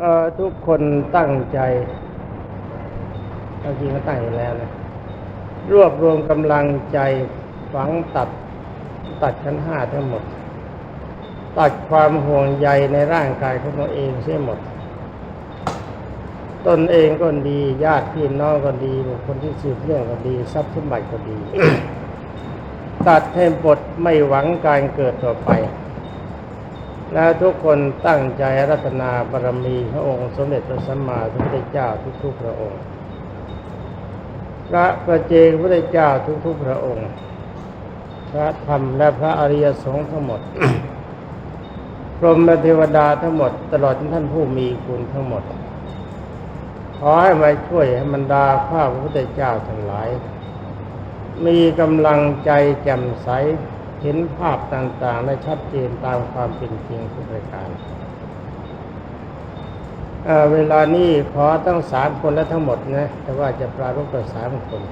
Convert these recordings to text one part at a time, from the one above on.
เออทุกคนตั้งใจบางทีก็ตั้งอยู่แล้วนะรวบรวมกำลังใจฝังตัดตัดชั้นห้าทั้งหมด ตัดความห่วงใยในร่างกายของตัวเองเสียหมด ตนเองก็ดี ญาติพี่น้องก็ดีบุคคลที่สืบเรื่องก็ดี ทรัพย์สมบัติก็ดี ตัดให้หมดไม่หวังการเกิดต่อไป และทุกคนตั้งใจรัตนาบารมีพระองค์สมเด็จพระสัมมาสัมพุทธเจ้าทุกๆพระองค์ พระประเจกพระพุทธเจ้าทุกๆพระองค์ พระธรรมและพระอริยสงฆ์ทั้งหมดพรหมเทวดาทั้งหมด ตลอดท่านผู้มีคุณทั้งหมด ขอให้มาช่วยให้บรรดาข้าพระพุทธเจ้าทั้งหลาย มีกำลังใจแจ่มใส เห็นภาพต่างๆและชัดเจนตามความเป็นจริงทุกประการเเวลานี้ขอตั้งสามคนและทั้งหมดนะแต่ว่าจะปรารบกับสามคน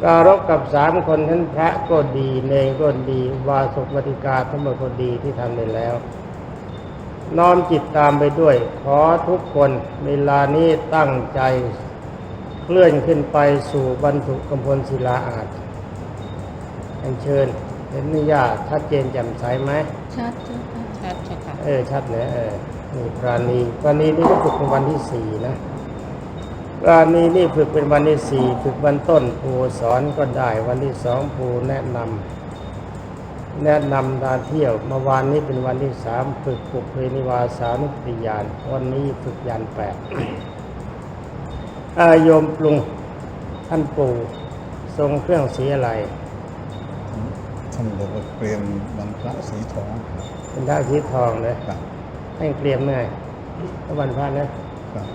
ปรารบกับสามคนท่านพระก็ดีเนรก็ดี วาสุกวติกาทั้งหมดก็ดีที่ทำได้แล้ว น้อมจิตตามไปด้วย ขอทุกคนเวลานี้ตั้งใจเคลื่อนขึ้นไปสู่บรรทุกำพลศิลาอาจอันเชิญ เห็นนิยาชัดเจนแจ่มใสไหมชัดเจ้าค่ะชัดเจ้าค่ะเออชัดเลยเออนี่ปราณีปราณีนี่ก็ฝึกเป็นวันที่สี่นะปราณีนี่ฝึกเป็นวันที่สี่ฝึกวันต้นครูสอนก็ได้วันที่สองครูแนะนำแนะนำการเที่ยวเมื่อวานนี้เป็นวันที่สามฝึกปุเพนิวาสานุปติยานวันนี้ฝึกยานแปดอาโยมปรุงท่านปู่ทรงเครื่องสีอะไร ท่านบอกว่าเตรียมวันพระสีทองเป็นท่าสีทองเลยครับให้เกลียมเมื่อยแล้ววันพระนะครับ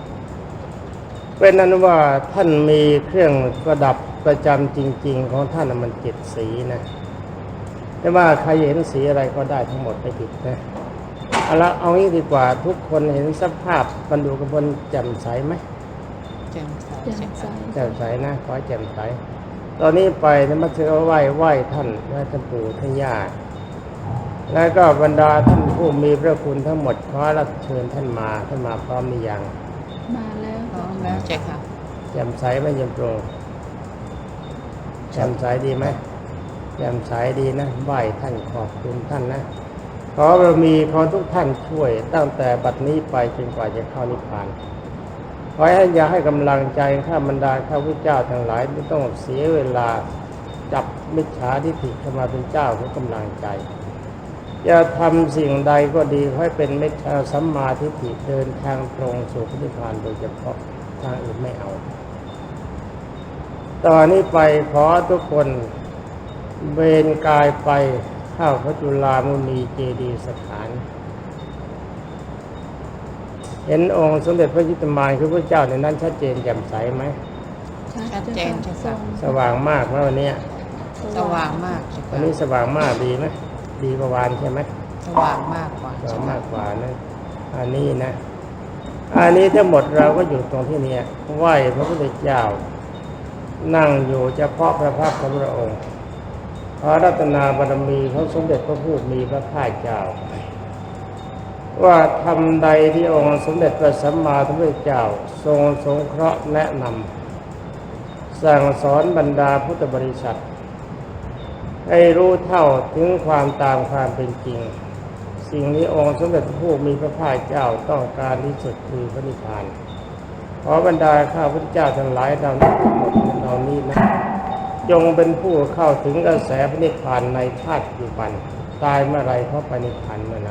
เป็นนั้นว่าท่านมีเครื่องประดับประจำจริง ๆ ของท่านน่ะมันเจ็ดสีนะ แต่ว่าใครเห็นสีอะไรก็ได้ทั้งหมดไม่ผิดนะเอาละเอางี้ดีกว่าทุกคนเห็นสภาพบรรดุกบลแจ่มใสไหมแจ่มใสแจ่มใสแจ่มใสนะขอให้แจ่มใส ตอนนี้ไปนมัสการไหว้ไหว้ท่านไหว้ท่านปู่ท่านย่าแล้วก็บรรดาท่านผู้มีพระคุณทั้งหมดขอรับเชิญท่านมาท่านมาพร้อมหรือยังมาแล้วพร้อมแล้วเจ้าค่ะแจ่มใสไหมยมโปรงแจ่มใสดีไหมแจ่มใสดีนะไหว้ท่านขอบคุณท่านนะขอบารมีขอทุกท่านช่วยตั้งแต่บัดนี้ไปจนกว่าจะเข้านิพพาน ขอให้อย่าให้กำลังใจข้าบรรดาข้าพเจ้าทั้งหลายไม่ต้องเสียเวลาจับมิจฉาทิฏฐิเข้ามาเป็นเจ้าของกำลังใจอย่าทำสิ่งใดก็ดีให้เป็นมิจฉาสัมมาทิฏฐิเดินทางตรงสู่พระนิพพานโดยเฉพาะทางอื่นไม่เอา ตอนนี้ไปขอทุกคนเบนกายไปเข้าพระจุลามุนีเจดีสถาน เห็นองค์สมเด็จพระยุตมานคือพระเจ้าในนั้นชัดเจนแจ่มใสไหม ชัดเจนเจ้าค่ะสว่างมากไหมวันเนี้ยสว่างมากเจ้าวันค่ะนี้สว่างมากดีไหมดีกว่าวานใช่ไหมสว่างมากกว่าสว่างเจ้าค่ะมากกว่านะอันนี้นะ อันนี้ทั้งหมดเราก็อยู่ตรงที่เนี้ยไหว้พระพุทธเจ้า นั่งอยู่เฉพาะพระพักตร์ของพระองค์ขอรัตนาบารมีของสมเด็จพระผู้มีพระภาคเจ้า ว่าทำใดที่องค์สมเด็จพระสัมมาสัมพุทธเจ้า ทรงสงเคราะห์แนะนำสั่งสอนบรรดาพุทธบริษัท ให้รู้เท่าถึงความตามความเป็นจริง สิ่งนี้องค์สมเด็จผู้มีพระภาคเจ้าต้องการที่สุดคือพระนิพพานขอบรรดาข้าพุทธเจ้าทั้งหลายเหล่านี้ทั้งหมดเหล่านี้นะจงเป็นผู้เข้าถึงกระแสพระนิพพานในชาติปัจจุบัน ตายเมื่อไรเขาไปนิพพานเมื่อ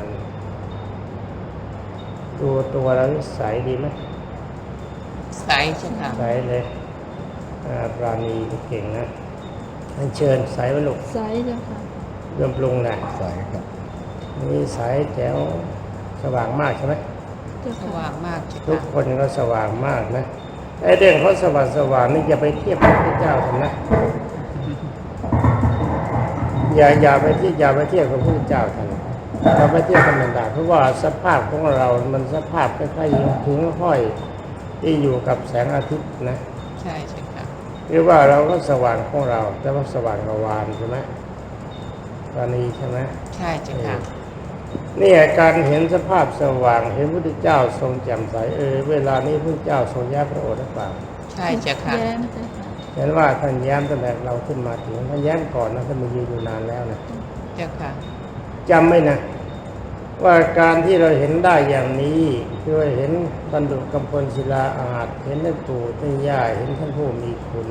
นั้นตัวตัวเราใสดีไหมใสเจ้าค่ะใสเลยอ่าปราณีเก่งนะอันเชิญใสไว้ลูกใสเจ้าค่ะเริ่มปรุงนะใสครับนี่ใสแจ๋วสว่างมากใช่ไหมเจ้าสค่ะว่างมากเจ้าทุกค่ะคนก็สว่างมากนะไอ้เรื่องเขาสว่างสว่างนี่อย่าไปเทียบกับพระเจ้าทำนะอย่าอย่าไปเทียบอย่าไปเทียบกับพระเจ้า ท่านเราไปเทียบกันไม่ได้เพราะว่าสภาพของเรา มันสภาพคล้ายๆหิงหิงห้อยที่อยู่กับแสงอาทิตย์นะ ใช่เจ้าค่ะหรือว่าเราก็สว่างของเรา แต่ว่าสว่างกวานใช่ไหมตอนนี้ใช่ไหมใช่เจ้าค่ะเเนี่ยการเห็นสภาพสว่าง เห็นพระพุทธเจ้าทรงแจ่มใสเออเวลานี้พระพุทธเจ้าทรงแย้มพระโอษฐ์หรือเปล่าใช่เจ้าค่ะแย้มเจ้าค่ะเห็นว่าท่านแย้มตั้งแต่เราขึ้นมาถึงท่านแย้มก่อนนะท่านมายืนอยู่นานแล้วนะเจ้าค่ะจำไว้นะ ว่าการที่เราเห็นได้อย่างนี้คือว่าเห็นบรรดุกำพลศิลาอาจเห็นท่านปู่ท่านย่าเห็นท่านผู้มีคุณ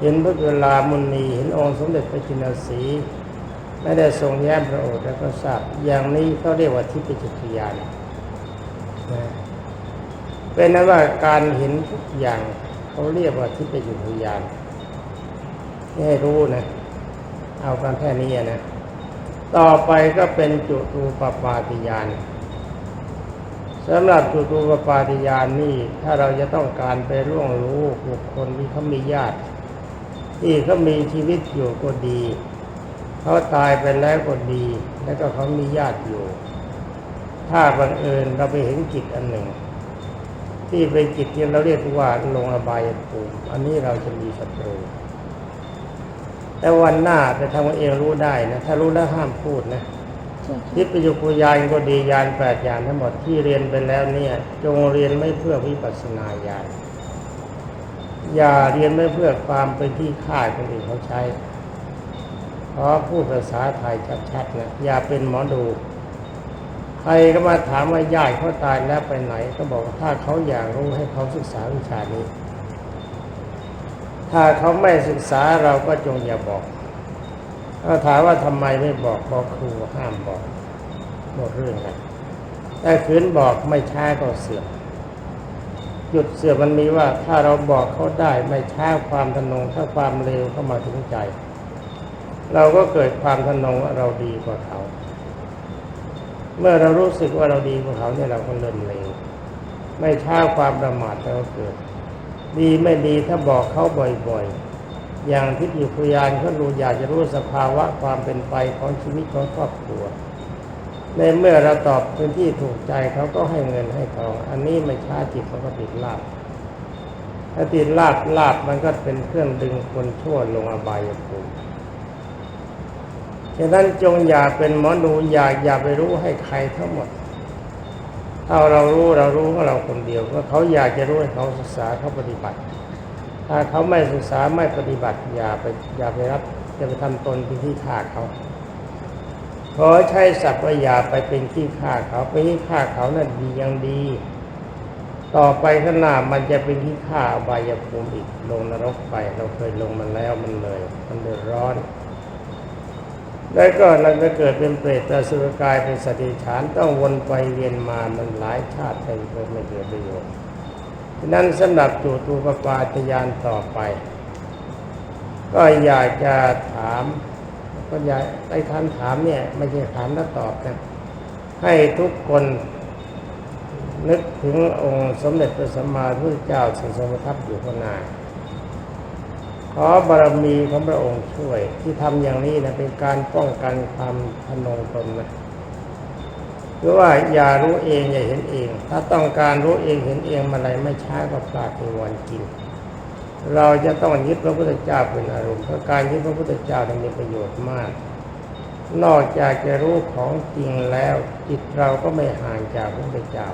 เห็นพระเวลามุนีเห็นองค์สมเด็จพระจินสีไม่ได้ทรงแย้มพระโอษฐ์แล้วก็ทราบอย่างนี้เขาเรียกว่าทิพยจักรยานนะเป็นนั้นว่าการเห็นทุกอย่างเขาเรียกว่าทิพยจักรยานให้รู้นะ เอากันแค่นี้นะ ต่อไปก็เป็นจุตูปปาติยานสำหรับจุตูปปาติยานนี่ถ้าเราจะต้องการไปร่วงรู้บุคคลที่เขามีญาติ ที่เขามีชีวิตอยู่ก็ดี เขาตายไปแล้วก็ดี แล้วก็เขามีญาติอยู่ ถ้าบังเอิญเราไปเห็นจิตอันหนึ่ง ที่เป็นจิตที่เราเรียกว่าลงอบายภูมิอันนี้เราจะมีศัตรู แต่วันหน้าไปทำเอาเองรู้ได้นะถ้ารู้แล้วห้ามพูดนะเจ้าทิค่ะพยุคุยานก็ดียานแปดยานทั้งหมดที่เรียนไปแล้วเนี่ย จงเรียนไม่เพื่อวิปัสสนาญาณอย่าเรียนไม่เพื่อความเป็นที่ค่ายคนอื่นเขาใช้ขอพูดภาษาไทยชัดๆนะอย่าเป็นหมอดู ใครก็มาถามว่าญาติเขาตายแล้วไปไหน ก็บอกว่าถ้าเขาอยากรู้ให้เขาศึกษาวิชานี้ ถ้าเขาไม่ศึกษาเราก็จงอย่าบอกถ้าถามว่าทำไมไม่บอกบอกครูห้ามบอกหมดเรื่องกันแต่ขืนบอกไม่ช้าก็เสื่อมหยุดเสื่อมมันมีว่าถ้าเราบอกเขาได้ไม่ช้าความทะนงถ้าความเร็วเข้ามาถึงใจ เราก็เกิดความทะนงว่าเราดีกว่าเขา เมื่อเรารู้สึกว่าเราดีกว่าเขาเนี่ยเราก็เริ่มเร็วไม่ช้าความประมาทเราเกิด ดีไม่ดีถ้าบอกเขาบ่อยๆ อย่างทิฏฐิพยานเขารู้อยากจะรู้สภาวะความเป็นไปของชีวิตของครอบครัว ในเมื่อเราตอบเป็นที่ถูกใจเขาก็ให้เงินให้ทอง อันนี้ไม่ช้าจิตมันก็ติดลาบถ้าติดลาบลาบมันก็เป็นเครื่องดึงคนชั่วลงอบายภูมิฉะนั้นจงอย่าเป็นหมอดูอย่าอย่าไปรู้ให้ใครทั้งหมด ถ้าเรารู้เรารู้ของเราคนเดียวก็เขาอยากจะรู้เขาศึกษาเขาปฏิบัติ ถ้าเขาไม่ศึกษาไม่ปฏิบัติ อย่าไปอย่าไปรับอย่าไปทำตนเป็นที่ฆ่าเขาขอใช้ศัพท์ว่าอย่าไปเป็นที่ฆ่าเขาเป็นที่ฆ่าเขานั่นดียังดี ต่อไปข้างหน้ามันจะเป็นที่ฆ่าอบายภูมิอีกลงนรกไป เราเคยลงมันแล้วมันเลย มันเดือดร้อน แล้วก็เราจะเกิดเป็นเปรตแต่สุรกายเป็นสตว์เดรัจฉานต้องวนไปเวียนมามันหลายชาติไปเกิดไม่เกิดประโยชน์ฉะนั้นสำหรับจูตูปปาตยานต่อไป ก็อยากจะถามก็อยากไอ้คำถามเนี่ยไม่ใช่ถามแล้วตอบนะให้ทุกคนนึกถึงองค์สมเด็จพระสัมมาสัมพุทธเจ้าทรงทรงประทับอยู่ข้างหน้า อบารมีของพระองค์ช่วย ที่ทำอย่างนี้นะเป็นการป้องกันความทะนงตนนะหรือว่าอย่ารู้เองอย่าเห็นเอง ถ้าต้องการรู้เองเห็นเองมาอะไรไม่ช้าก็พลาดในวันกิน เราจะต้องยึดพระพุทธเจ้าเป็นอารมณ์เพราะการยึดพระพุทธเจ้านั้นมีประโยชน์มาก นอกจากจะรู้ของจริงแล้ว จิตเราก็ไม่ห่างจากพระพุทธเจ้า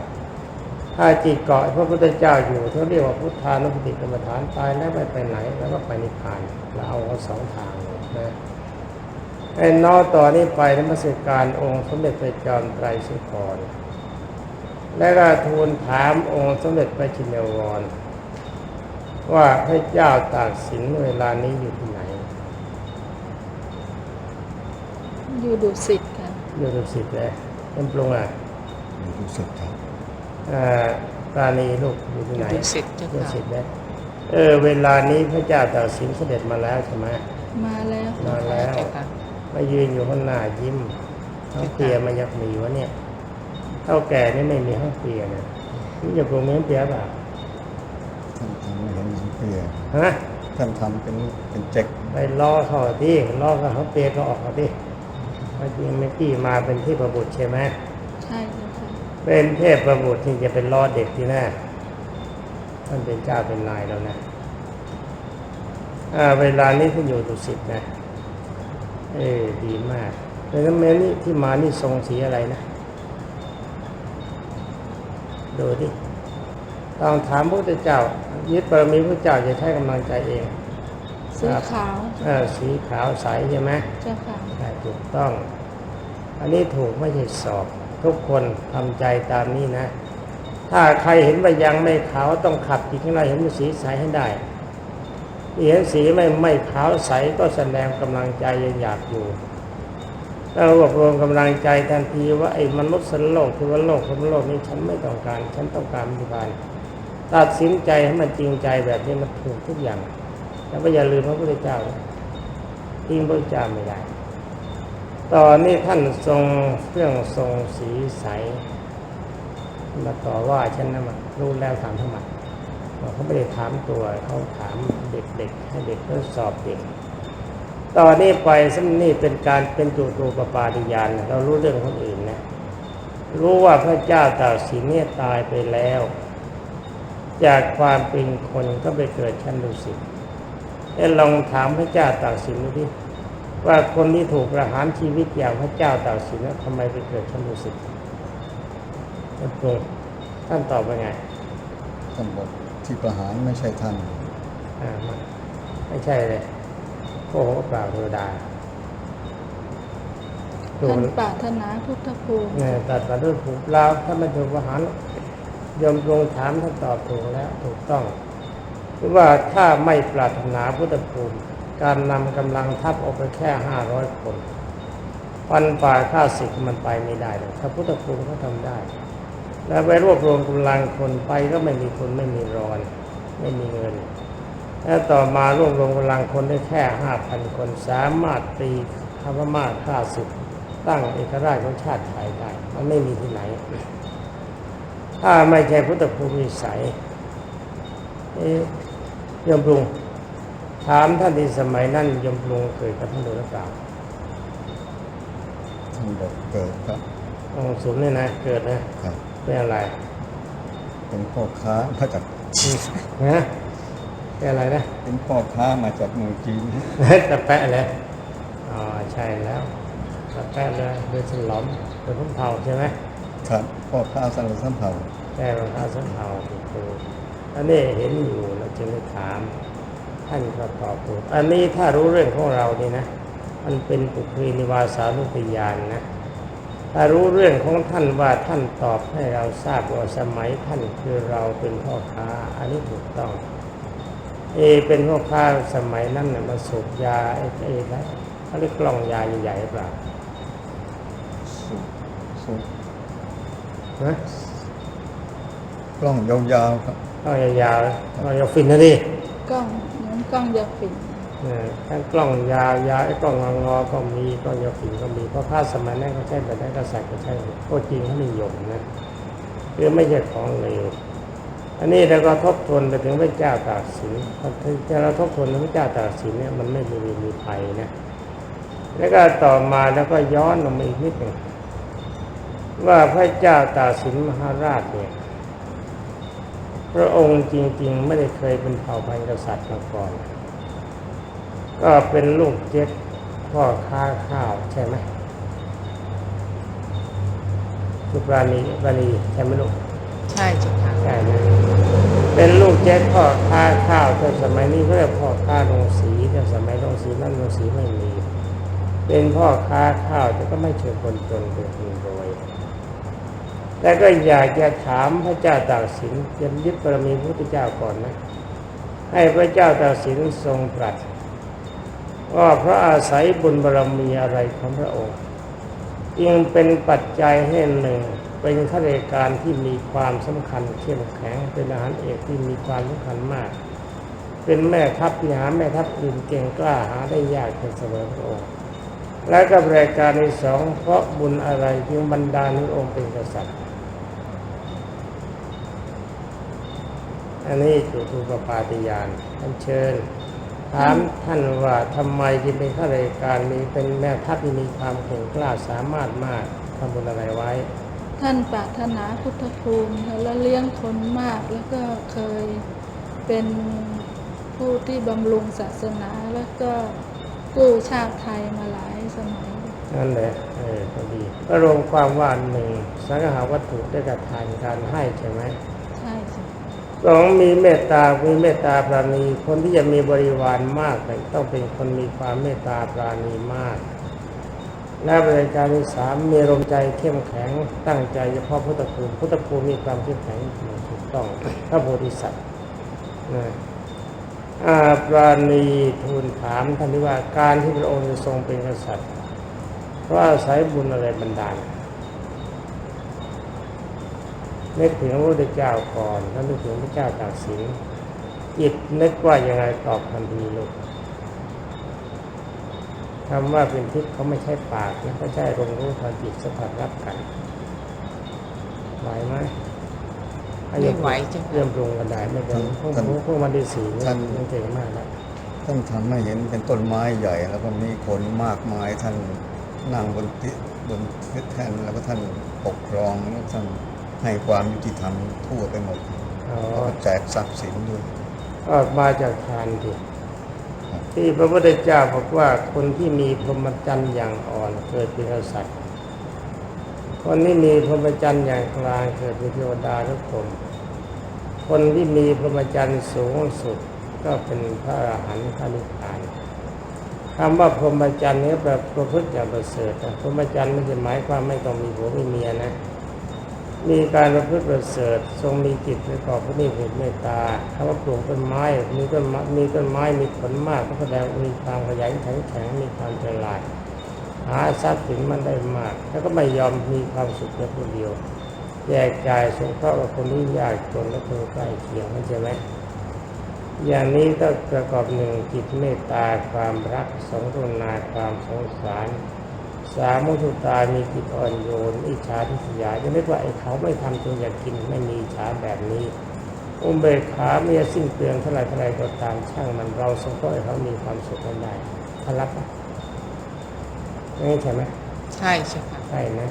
ถ้าจิตเกาะพระพุทธเจ้าอยู่เขาเรียกว่าพุทธานุปติกรรมฐานตายแล้วไม่ไปไหน แล้วก็ไปนิพพานเราเอาเขาสองทางเลยนะไอ้นอต่อนนี้ไปนมัสการองค์สมเด็จพระจอมไตรสุกรและก็ทูลถามองค์สมเด็จพระชินวร ว่าพระเจ้าตากสินเวลานี้อยู่ที่ไหน อยู่ดุสิตค่ะอยู่ดุสิตเลยเป็นปรุงอะรู้สึกครับอ่า ปราณีลูกอยู่ที่ไหนดุสิตเจ้าดุค่ะสิตเลยเออเวลานี้พระเจ้าตากสินเสด็จมาแล้วใช่ไหม มาแล้วมาแล้ว เจ้าค่ะ มายืนอยู่ข้างหน้ายิ้มห้องเปียมันยักมีวะเนี่ยเท่าแก่นี่ไม่มีห้องเปียนะนี่จะปรุงมีห้องเปียเปล่าท่านทำไม่เห็นมีเปรียฮะท่านทำเป็นเป็นเจ็กไปล้อเขาที่ล้อเขาเขาเปียก็ออกเขาที่พระจริงเมื่อกี้มาเป็นที่ประบุตรใช่ไหมใช่เจ้าค่ะ เป็นเทพประบุตรที่จะเป็นล้อเด็กที่แน่ท่านเป็นเจ้าเป็นนายแล้วนะอ่าเวลานี้ท่านอยู่ดุสิตนะ เออดีมากแต่ทำไมนี่ที่มานี่ทรงสีอะไรนะ ดูดิลองถามพระพุทธเจ้ายึดบารมีพระเจ้าจะใช้กำลังใจเองสีขาวเออสีขาวใสใช่ไหมเจ้าค่ะใช่ถูกต้อง อันนี้ถูกไม่ใช่สอบ ทุกคนทำใจตามนี้นะ ถ้าใครเห็นว่ายังไม่ขาวต้องขับจิตข้างในเห็นมันสีใสให้ได้เห็นสีไม่ไม่ขาวใสก็แสดงกำลังใจยังอยากอยู่เรารวบรวมกำลังใจทันทีว่าไอ้มนุษย์สันโลกที่ว่าโลกของโลกนี้ฉันไม่ต้องการ ฉันต้องการปัจจุบันตัดสินใจให้มันจริงใจแบบนี้มันถูกทุกอย่าง แล้วก็อย่าลืมพระพุทธเจ้าทิ้งพระเจ้าไม่ได้ ตอนนี้ท่านทรงเครื่องทรงสีใส มาต่อว่าฉันนะมารู้แล้วถามทำไมเขาไม่ได้ถามตัวเขาถามเด็กๆให้เด็กทดสอบเด็กตอนนี้ไปซึ่งนี่เป็นการเป็นจูตูปปาติยานเรารู้เรื่องคนอื่นนะรู้ว่าพระเจ้าตากสินเนี่ยตายไปแล้ว จากความเป็นคนก็ไปเกิดชั้นดุสิตเอ้ลองถามพระเจ้าตากสินดูดิ ว่าคนที่ถูกประหารชีวิตอย่างพระเจ้าตากสินแล้วทำไมไปเกิดชั้นดุสิตท่านปรุงท่านตอบว่าไง ท่านบอกที่ประหารไม่ใช่ท่านอ่ามาไม่ใช่เลยโอ้โหเปล่าเทวดาถูท่ากนปรารถนาพุทธภูมิเนี่ยตัดมาด้วยผูกลาวถ้าไม่ถูกประหารยมลงถามท่านตอบถูกแล้วถูกต้องคือว่าถ้าไม่ปรารถนาพุทธภูมิ การนำกำลังทัพออกไปแค่ห้าร้อยคนพันฝ่ายข้าศึกมันไปไม่ได้เลยถ้าพุทธภูมิเขาทำได้ แล้วไปรวบรวมกำลังคนไปก็ไม่มีคนไม่มีรอน ไม่มีเงิน แล้วต่อมารวบรวมกำลังคนได้แค่ห้าพันคนสามารถตีข้าพม่าฆ่าศึกตั้งเอกราชของชาติไทยได้ มันไม่มีที่ไหน ถ้าไม่ใช่พุทธภูมิวิสัยเอ๊ยมรุง ถามท่านที่สมัยนั้นยมปรุงเกิดกับท่านดูหรือเปล่าท่านบอกเกิดครับองค์สุนเนี่ยนะเกิดนะครับเป็นอะไร เป็นพ่อค้ามาจากฮะเป็นอะไรนะเป็นพ่อค้ามาจากเมืองจีนตะแปะเลยอ๋อใช่แล้วตะแปะเลยเป็นสลอมเป็นพุ่มเผาใช่ไหมครับพ่อค้าสารสัมเผ่าแก้รองเท้าส้นเผาถูกถูกอันนี้เห็นอยู่เราจึงได้ถาม ท่านก็ตอบถูกอันนี้ถ้ารู้เรื่องของเรานี่นะ มันเป็นปุครีนิวาสานุปยานนะ ถ้ารู้เรื่องของท่านว่าท่านตอบให้เราทราบว่าสมัยท่านคือเราเป็นพ่อค้า อันนี้ถูกต้อง เอเป็นพ่อค้าสมัยนั้นน่ะมาสูบยาไอ้ไอ้นะเขาเรียกกล่องยาใหญ่ๆหรือเปล่าสุสุฮะกล้องยาวๆครับกล่องยาวๆกล่องยาวฟินนะดิกล้องเหมือน กล้องยาฝิ่นทั้งกล้องยาวยาวไอ้กล้องงองอก็มีกล้องยาวฟินก็มีเพราะผ้าสมัยนั้นเขาใช้แบบนั้นก็ใส่ก็ใช่ก็จริงเขานิยมนะคือไม่ใช่ของเลวอันนี้เราก็ทบทวนไปถึงพระเจ้าตากสินพอถ้าเราทบทวนพระเจ้าตากสินเนี่ยมันไม่มีมีภัยนะแล้วก็ต่อมาแล้วก็ย้อนลงมาอีกนิดหนึ่งว่าพระเจ้าตากสินมหาราชเนี่ย พระองค์จริง ๆ ไม่ได้เคยเป็นเผ่าพันธุ์กษัตริย์มาก่อน ก็เป็นลูกเจ็ดพ่อค้าข้าวใช่ไหมสุปราณีปราณีใช่ไหมลูกใช่เจ้าค่ะใช่นะเป็นลูกเจ็ดพ่อค้าข้าวแต่สมัยนี้เขาเรียกพ่อค้าโรงสีแต่สมัยโรงสีนั่นโรงสีไม่มี เป็นพ่อค้าข้าวแต่ก็ไม่เชิงคนจนเป็นคนรวย แต่ก็อยากจะถามพระเจ้าตากสินจะยึดบารมีพระพุทธเจ้าก่อนนะให้พระเจ้าตากสินทรงตรัสว่าพระอาศัยบุญบารมีอะไรของพระองค์จึงเป็นปัจจัยให้หนึ่งเป็นข้าราชการที่มีความสำคัญเข้มแข็งเป็นอาหารเอกที่มีความสำคัญมาก เป็นแม่ทัพที่หาแม่ทัพอื่นเก่งกล้าหาได้ยากเป็นเสมอพระองค์และกับรายการที่สองเพราะบุญอะไรจึงบรรดาลให้องค์เป็นกษัตริย์ อันนี้จุตูปปาติยานท่านเชิญถามท่านว่าทำไมจึงเป็นข้าราชการมีเป็นแม่ทัพที่มีความแข็งกล้าสามารถมากทำบุญอะไรไว้ ท่านปรารถนาพุทธภูมิแล้วเลี้ยงคนมากแล้วก็เคยเป็นผู้ที่บำรุงศาสนาแล้วก็กู้ชาติไทยมาหลายสมัยนั่นแหละเออพอดีก็รวมความว่าหนึ่งสังหาวัตถุได้กระทานการให้ใช่ไหมใช่จ้ะ สองมีเมตตามีเมตตาปราณี คนที่จะมีบริวารมากต้องเป็นคนมีความเมตตาปราณีมาก และบริการที่สามมีลมใจเข้มแข็งตั้งใจเฉพาะพุทธคุณพุทธคุณมีความเข้มแข็งถูกต้องพระโพธิสัตว์นะอาปราณีทูลถามท่านที่ว่าการที่พระองค์ทรงเป็นกษัตริย์เพราะอาศัยบุญอะไรบันดาล นึกถึงพระพุทธเจ้าก่อนแล้วนึกถึงพระเจ้าตากสินจิตนึกว่ายังไงตอบทันทีลูกคำว่าเป็นทิพย์เขาไม่ใช่ปากนะเขาใช้ลมรู้ทางจิตสัมผัสรับกันไหวไหมไม่ไหวจ้ะค่ะเริ่มปรุงกันได้ไม่เป็นพวกพวกพวกมันได้สีเนี่ยมันเก่งมากแล้วท่านทำให้เห็นเป็นต้นไม้ใหญ่ แล้วก็มีคนมากมายท่านนั่งบนติบนทิศแท่นแล้วก็ท่านปกครองแล้วท่าน ให้ความยุติธรรมทั่วไปหมดอ๋อแล้วก็แจกทรัพย์สินด้วยออกมาจากทานดิครับที่พระพุทธเจ้าบอกว่าคนที่มีพรหมจรรย์อย่างอ่อนเกิดเป็นกษัตริย์คนที่มีพรหมจรรย์อย่างกลางเกิดเป็นเทวดาทุกคนคนที่มีพรหมจรรย์สูงสุดก็เป็นพระอรหันต์พระนิพพานคำว่าพรหมจรรย์นี้แบบประพฤติอย่างประเสริฐนะพรหมจรรย์ไม่ใช่หมายความไม่ต้องมีผัวมีเมียนะ มีการประพฤติประเสริฐทรงมีจิตประกอบพระนิพพานเมตตาคำว่าปลูกต้นไม้ มีต้นไม้มีต้นไม้มีผลมากก็แสดงมีความขยันแข็งแข็งมีความฉลาดหาทรัพย์สินมันได้มาก แล้วก็ไม่ยอมมีความสุขแค่คนเดียวแยกจ่ายสงเคราะห์กับคนที่ยากจนและคนใกล้เคียงนั่นใช่ไหมอย่างนี้ต้องประกอบหนึ่งจิตเมตตาความรักสงกรุณาความสงสาร สามมุทุตามีจิตอ่อนโยนอิจฉาทิษยาจะนึกว่าไอ้เขาไม่ทำจนอยากกินไม่มีอิจฉาแบบนี้อุเบกขาเมียสิ้นเปลืองเท่าไรเท่าไรก็ตามช่างมันเราสงเคราะห์ให้เขามีความสุขกันได้เขารับไหมไม่ใช่ไหมใช่ใช่ค่ะใช่นะ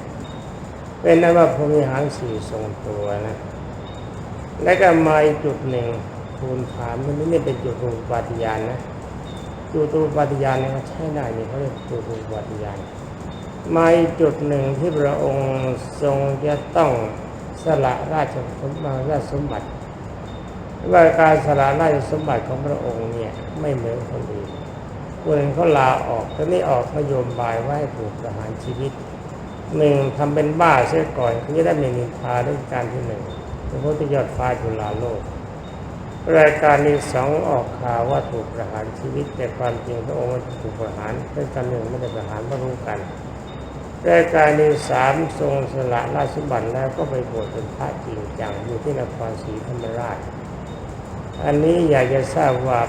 เป็นนั้นว่าพรหมิหารสี่ทรงตัวนะ และก็มาอีกจุดหนึ่งทูลถามมันไม่เป็นจุดรูปปฏิญาณนะจุดรูปปฏิญาณเนี่ยเขาใช้ได้นี่เขาเรียกจุดรูปปฏิญาณ มาจุดหนึ่งที่พระองค์ทรงจะต้องสละราชสมบัติราชสมบัติว่าการสละราชสมบัติของพระองค์เนี่ยไม่เหมือนคนอื่นคนอื่นเขาลาออกตอนนี้ออกนโยบายว่าให้ถูกประหารชีวิตหนึ่งทำเป็นบ้าเสียก่อนเขาจะได้ม่นินทาด้วยการที่หนึ่งเป็นพระที่ยอดฟ้าจุฬาโลกรายการที่สองออกข่าวว่าถูกประหารชีวิต แต่ความจริงพระองค์ถูกประหารเรื่องการหนึ่งไม่ได้ประหารไม่รู้กัน รายการที่สามทรงสละราชสมบัติแล้วก็ไปบวชเป็นพระจริงจังอยู่ที่นครศรีธรรมราช อันนี้อยากจะทราบว่า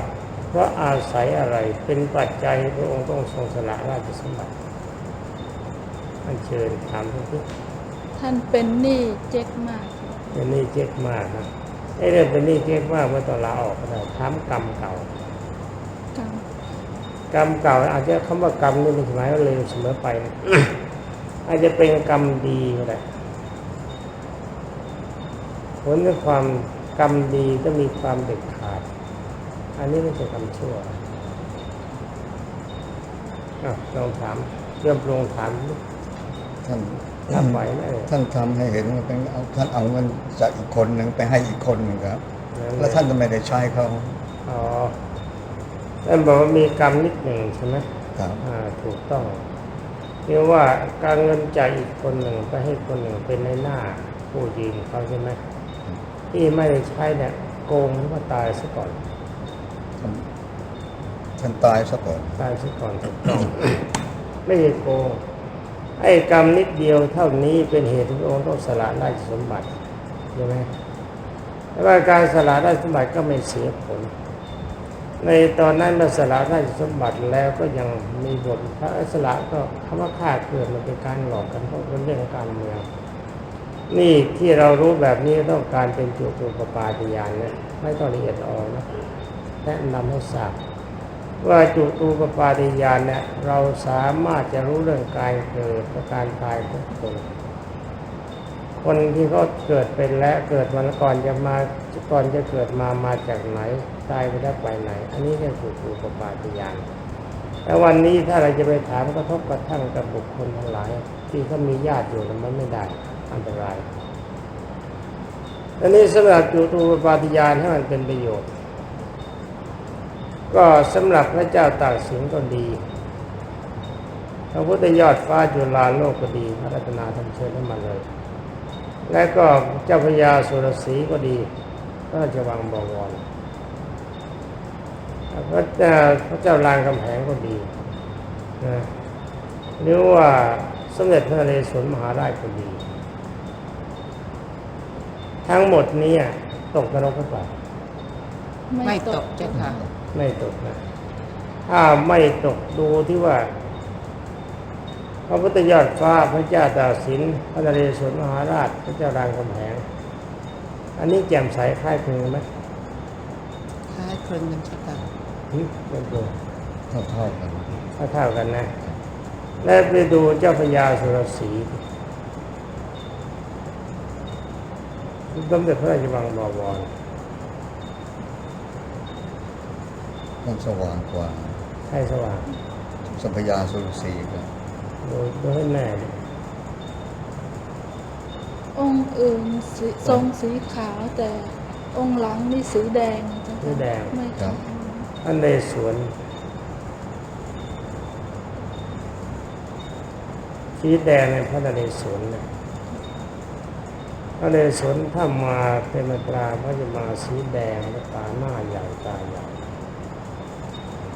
เพราะอาศัยอะไรเป็นปัจจัยให้พระองค์ต้องทรงสละราชสมบัติอันเชิญถามทุกทีท่านเป็นหนี้เจ๊กมาก เป็นหนี้เจ๊กมากนะไอ้เรื่องเป็นหนี้เจ๊กมากเมื่อตอนลาออกก็ได้ถามกรรมเก่ากรรมกรรมเก่าอาจจะคำว่ากรรมนี่ไม่ใช่หมายว่าเลวเสมอไปนะ อาจจะเป็นกรรมดีก็ได้ผลของความกรรมดีก็มีความเด็ดขาด อันนี้ไม่ใช่กรรมชั่วอะลองถามเริ่มลงถามดิท่านทำไหวไหมเอ่ยท่านทำให้เห็นว่าเป็นเอาท่านเอาเงินจากอีกคนหนึ่งไปให้อีกคนหนึ่งครับ แล้วท่านก็ไม่ได้ใช้เขาอ๋อท่านบอกว่ามีกรรมนิดหนึ่งใช่ไหมครับอ่าถูกต้อง เรียกว่าการเงินจากอีกคนหนึ่งไปให้คนหนึ่งเป็นในหน้าผู้ยืมเขาใช่ไหมที่ไม่ได้ใช้เนี่ยโกงหรือว่าตายซะก่อนท่านท่านตายซะก่อนตายซะก่อนถูกต้องไม่ใช่โกงไอ้กรรมนิดเดียวเท่านี้เป็นเหตุที่พระองค์ต้องสละราชสมบัติใช่ไหมแต่ว่าการสละราชสมบัติก็ไม่เสียผล ในตอนนั้นเมื่อสละราชสมบัติแล้วก็ยังมีบทพระสละก็คำว่าฆ่าเกิดมันเป็นการหลอกกันเพราะเป็นเรื่องการเมืองนี่ที่เรารู้แบบนี้ต้องการเป็นจุตุปปาติยานนะไม่ต้องละเอียดอ่อนนะแนะนำให้ทราบว่าจุตูปปาติยานเนี่ยเราสามารถจะรู้เรื่องการเกิดและการตายของคน คนที่เขาเกิดเป็นแล้วเกิดมาก่อนจะมาก่อนจะเกิดมามาจากไหน ตายไปได้ไปไหน อันนี้เรียกจุตูปปาติยานแต่วันนี้ถ้าเราจะไปถามกระทบกระทั่งกับบุคคลทั้งหลาย ที่เขามีญาติอยู่มันไม่ได้อันตรายอันนี้สำหรับจุตูปปาติยานให้มันเป็นประโยชน์ ก็สำหรับพระเจ้าตากสินก็ดีพระพุทธยอดฟ้าจุฬาโลกก็ดีพระรัตนาธรรมเชิญให้มาเลย และก็เจ้าพญาสุรศรีก็ดีพระราชวังบวร พระเจ้าพระเจ้ารางกำแหงก็ดีนะหรือว่าสมเด็จพระนเรศวรมหาราชก็ดี ทั้งหมดนี้ตกนรกหรือเปล่าไม่ตกเจ้าค่ะ ไม่ตกนะถ้าไม่ตกดูที่ว่า พระพุทธยอดฟ้าพระเจ้าตากสินพระนเรศวรมหาราช พระเจ้ารางกำแหง อันนี้แจ่มใสคล้ายคลึงกันไหมคล้ายคลึงกันเจ้าค่ะ หึเป็นตัวเท่าเท่าๆกันเท่าเท่าๆกันนะ และไปดูเจ้าพญาสุรศรีสมเด็จพระราชวังบวรต้องสว่างกว่าใช่สว่างสัพยาสุรศรีครับดูดูให้แน่องค์อื่นสีทรงสีขาวแต่องค์หลังนี่สีแดงสีแดงไม่ครับ ท่านในสวนสีแดงในพระนเรศวรนะพระนเรศวรถ้ามาเป็นมาตราก็จะมาสีแดงและตาหน้าใหญ่ตาใหญ่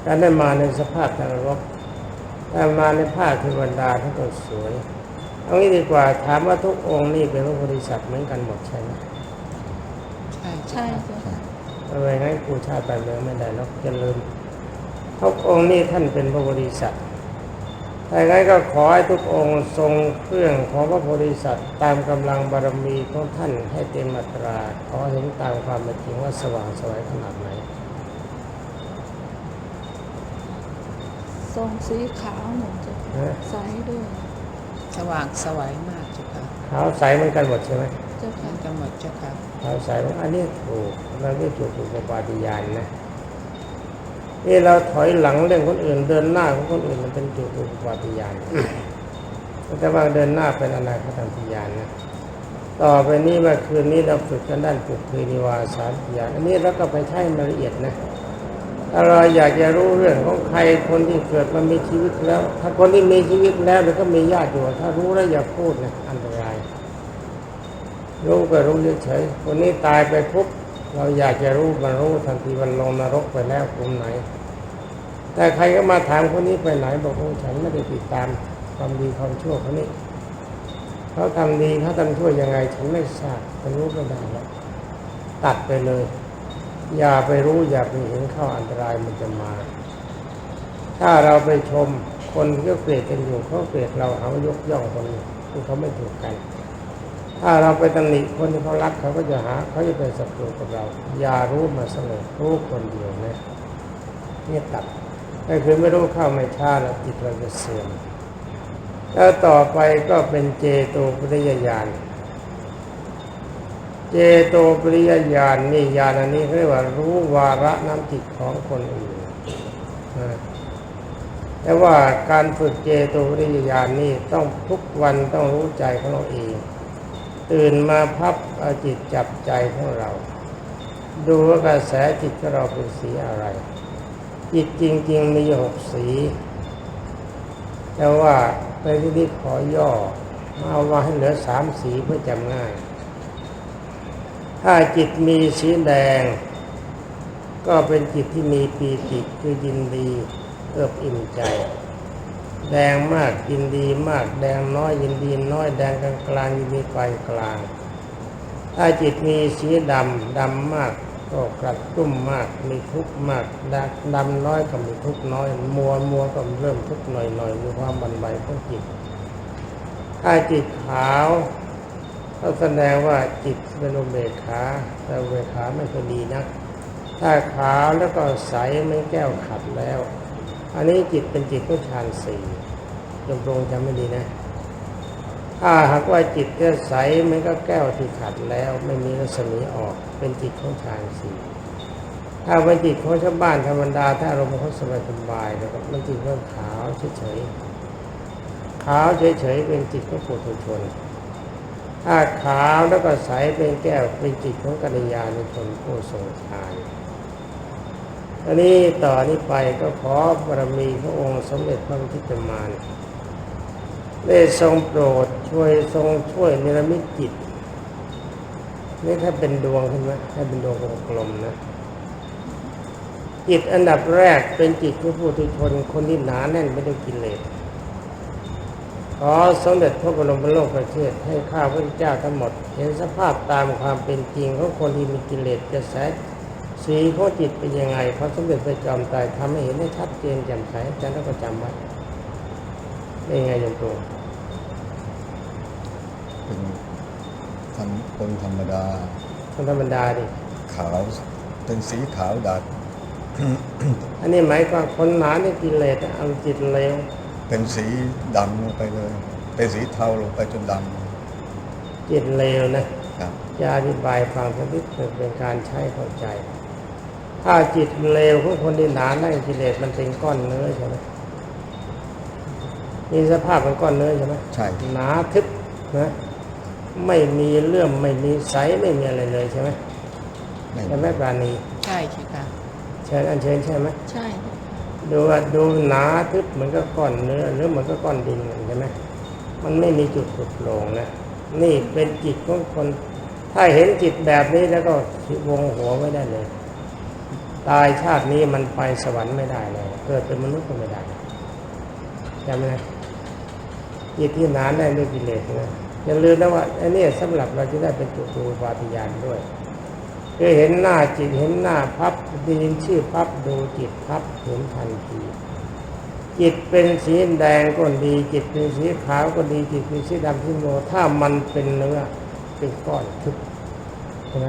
การได้มาในสภาพนรกถ้ามาในภาคเทวดาท่านก็สวยเอางี้ดีกว่าถามว่าทุกองค์นี่เป็นพระโพธิสัตว์เหมือนกันหมดใช่ไหมใช่ใช่ เจ้าค่ะเจ้าค่ะเอาไว้งั้นกูชาติไปเมืองไม่ได้หรอกจะลืมทุกองค์นี่ท่านเป็นพระโพธิสัตว์ถ้าอย่างนั้นก็ขอให้ทุกองค์ทรงเครื่องของพระโพธิสัตว์ตามกำลังบารมีของท่านให้เต็มมาตรา ขอเห็นตามความเป็นจริงว่าสว่างสวยขนาดไหน ทรงสีขาวหมดเจ้าค่ะนะใสด้วย สว่างสวัยมากเจ้าค่ะขาวใสเหมือนกันหมดใช่ไหม เจ้าค่ะอนกันหมดเจ้าค่ะขาวใสอันนี้ถูกเราไม่ถูกถูกปาฏิญาณนะนี่เราถอยหลังเรื่องคนอื่น เดินหน้าของคนอื่นมันเป็นจุดถูกปาฏิญาณแต่ว่าเดินหน้าเป็นอนาคตญาณนะต่อไปนี้เมื่อคืนนี้เราฝึกกันด้านปุกคีนิวาสารญาณอันนี้เราก็ไปใช้มันละเอียดนะถ้าเราอยากจะรู้เรื่องของใครคนที่เกิดมามีชีวิตแล้ว ถ้าคนที่มีชีวิตแล้วมันก็มีญาติอยู่ ถ้ารู้แล้วอย่าพูดนะอันตราย รู้ก็รู้เฉยๆคนนี้ตายไปปุ๊บเราอยากจะรู้มันรู้ทันทีมันลงนรกไปแล้วกลุ่มไหน แต่ใครก็มาถามคนนี้ไปไหนบอกโอ้ฉันไม่ได้ติดตามความดีความชั่วคนนี้เขาทำดีเขาทำชั่วยังไง ฉันไม่ทราบฉันรู้ไม่ได้แล้วตัดไปเลย อย่าไปรู้อย่าไปเห็นเข้าอันตรายมันจะมา ถ้าเราไปชมคนที่เกลียดกันอยู่เขาเกลียดเราหาว่ายกย่องคนที่เขาไม่ถูกกัน ถ้าเราไปตำหนิคนที่เขารักเขาก็จะหาเขาจะเป็นศัตรูกับเรา อย่ารู้มาเสมอรู้คนเดียวนะเนี่ยตัดถ้คือไม่รู้เข้าไม่ช้าแล้วจิตเราจะเสื่อมแล้วต่อไปก็เป็นเจโตปริยญาณเจโตปริยญาณนี่ญาณอันนี้เรียกว่ารู้วาระน้ำจิตของคนอื่นแต่ว่าการฝึกเจโตปริยญาณนี่ต้องทุกวันต้องรู้ใจของเราเอง ตื่นมาพับเอาจิตจับใจของเรา ดูว่ากระแสจิตของเราเป็นสีอะไร จิตจริง ๆ มีหกสี แต่ว่าในที่นี้ขอย่อเอามาให้เหลือสามสีเพื่อจำง่าย ถ้าจิตมีสีแดง ก็เป็นจิตที่มีปีติคือยินดีเอิบอิ่มใจ แดงมากยินดีมาก แดงน้อยยินดีน้อยแดงกลางกลางยินดีปานกลาง ถ้าจิตมีสีดำดำมากก็กระตุ้มมากมีทุกข์มากดำดำน้อยก็มีทุกข์น้อย มัวมัวก็เริ่มทุกข์หน่อยหน่อยมีความบันไหวของจิตถ้าจิตขาวก็แสดงว่าจิตเป็นอุเบกขาแต่อุเบกขาไม่ค่อยดีนะถ้าขาวแล้วก็ใสไม่แก้วขัดแล้ว อันนี้จิตเป็นจิตของฌานสี่จงตรงจำไม่ดีนะ ถ้าหากว่าจิตก็ใสมันก็แก้วที่ขัดแล้วไม่มีรัศมีออกเป็นจิตของฌานสี่ถ้าเป็นจิตของชาวบ้านธรรมดา ถ้าอารมณ์เขาสบายสบายแล้วก็มันจิตก็ขาวเฉยๆขาวเฉยๆเป็นจิตของปุถุชนถ้าขาวแล้วก็ใสเป็นแก้วเป็นจิตของกัลยาณชนผู้ทรงทาน อันนี้ต่อนี้ไปก็ขอบารมีพระองค์สมเด็จพระพุทธมารได้ทรงโปรดช่วยทรงช่วยนิรมิตจิต นี่ถ้าเป็นดวงขึ้นไหมถ้าเป็นดวงกลมๆนะ จิตอันดับแรกเป็นจิตของผู้ทุชนคนที่หนาแน่นไม่ได้กินเลสขอสมเด็จพระบรมโลกประเทศให้ข้าพระเจ้าทั้งหมด เห็นสภาพตามความเป็นจริงของคนที่มีกิเลสจะแส สีของจิตเป็นยังไงพระสมเด็จพระจอมไตรทำให้เห็นได้ชัดเจนแจ่มใสอาจารย์ต้องก็จำไว้ได้ยังไงโยมตัวเป็นทำคนธรรมดาคนธรรมดาดิขาวเป็นสีขาวดัดอันนี้หมายความคนหนาในกิเลสอะเอาจิตเลวเป็นสีดำลงไปเลย เป็นสีเทาลงไปจนดจิตเลวนะำครับจะอธิบายฟังสักนิดหนึ่งเป็นการใช้เข้าใจ ถ้าจิตเลวของคนที่หนาแน่นกิเลสมันเป็นก้อนเนื้อใช่ไหมมีสภาพเป็นก้อนเนื้อใช่ไหมใช่หนาทึบนะไม่มีเลื่อมไม่มีใสไม่มีอะไรเลยใช่ไหมไม่ใช่ไหมปราณีใช่ใช่ค่ะเชิญอันเชิญใช่ไหมใช่ดูว่าดูหนาทึบเหมือนกับก้อนเนื้อหรือเหมือนกับก้อนดินใช่ไหมมันไม่มีจุดปลุดโปร่งนะนี่เป็นจิตของคน ถ้าเห็นจิตแบบนี้แล้วก็วงหัวไม่ได้เลย ตายชาตินี้มันไปสวรรค์ไม่ได้เลยเกิดเป็นมนุษย์ก็ไม่ได้จำไหมจิตที่หนาแน่นด้วยกิเลสนะอย่าลืมนะว่าอันนี้สำหรับเราจะได้เป็นจุตูปาติยานด้วยคือเห็นหน้าจิตเห็นหน้าพับด้ยินชื่อพับดูจิตพับเห็นทันทีจิตเป็นสีแดงก็ดี จิตเป็นสีขาวก็ดีจิตเป็นสีดำสีโมถ้ามันเป็นเนื้อเป็นก้อนทึบใช่ไหม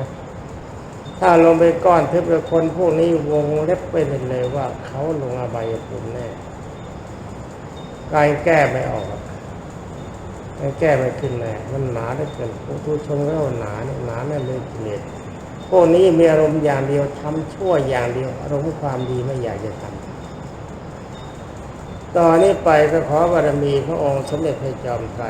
ถ้าลงไปก้อนทึบแล้วคนพวกนี้วงเล็บไปเลยเลยว่าเขาลงอบายภูมิแน่การแก้ไม่ออกอะการแก้ไม่ขึ้นแน่มันหนาได้เกินผู้ทุชนก็ว่าหนาเนี่ยหนาแน่เลยกิเลสพวกนี้มีอารมณ์อย่างเดียวทำชั่วอย่างเดียวอารมณ์ความดีไม่อยากจะทำต่อนนี้ไปก็ขอบารมีพระองค์สมเด็จพระจอมไตร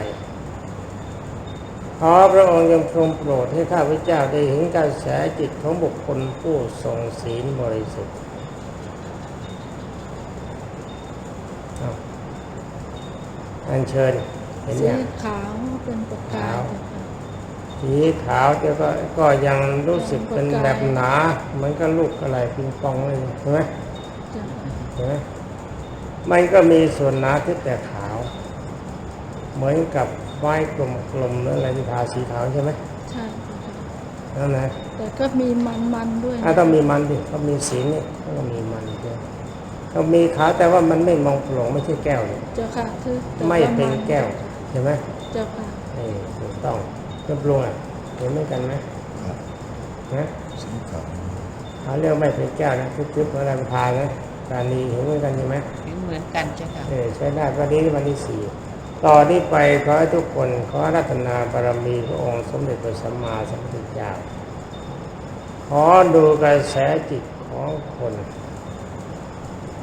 ขอพระองค์ยังทรงโปรดให้ข้าพเจ้าได้เห็นกระแสจิตของบุคคลผู้ทรงศีลบริสุทธิ์เอาอันเชิญเห็นสียังขาวเป็นประกายขาวเจ้าค่ะสีขาวแต่ก็ก็ยังรู้สึกเป็นแบบหนาเหมือนกับลูกอะไรปิงปองเลยใช่ไหม เจ้าค่ะเห็นไหมมันก็มีส่วนหนาที่แต่ขาว เหมือนกับไม้กลมๆหรืออะไรที่ทาสีขาวใช่ไหมใช่เจ้าค่ะนั่นนะแต่ก็มีมันๆด้วยถ้าต้องมีมันดิเขามีสีนี่เขาก็มีมันด้วยเขามีขาวแต่ว่ามันไม่มองโปร่งไม่ใช่แก้วเนี่ยเจ้าค่ะคือแต่ไม่ว่าเป็นแก้วใช่ไหมเจ้าค่ะนี่ถูกต้องเรียบร้อยเห็นเหมือนกันไหมครับนะสีขาวเขาเรียกไม่เป็นแก้วนะทึบๆอะไรพานะการนี้เห็นเหมือนกันใช่ไหมเห็นเหมือนกันเจ้าค่ะเออใช้ได้วันนี้วันที่สี่ ต่อนี้ไปขอให้ทุกคนขอรัตนาบารมีพระองค์สมเด็จพระสัมมาสัมพุทธเจ้า ขอดูกระแสจิตของคน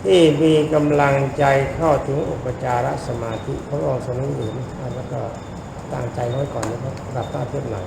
ที่มีกำลังใจเข้าถึงอุปจารสมาธิพระองค์ทรงนี้เห็นอะแล้วก็ตั้งใจไว้ก่อนนะครับหลับตาเทียบหน่อย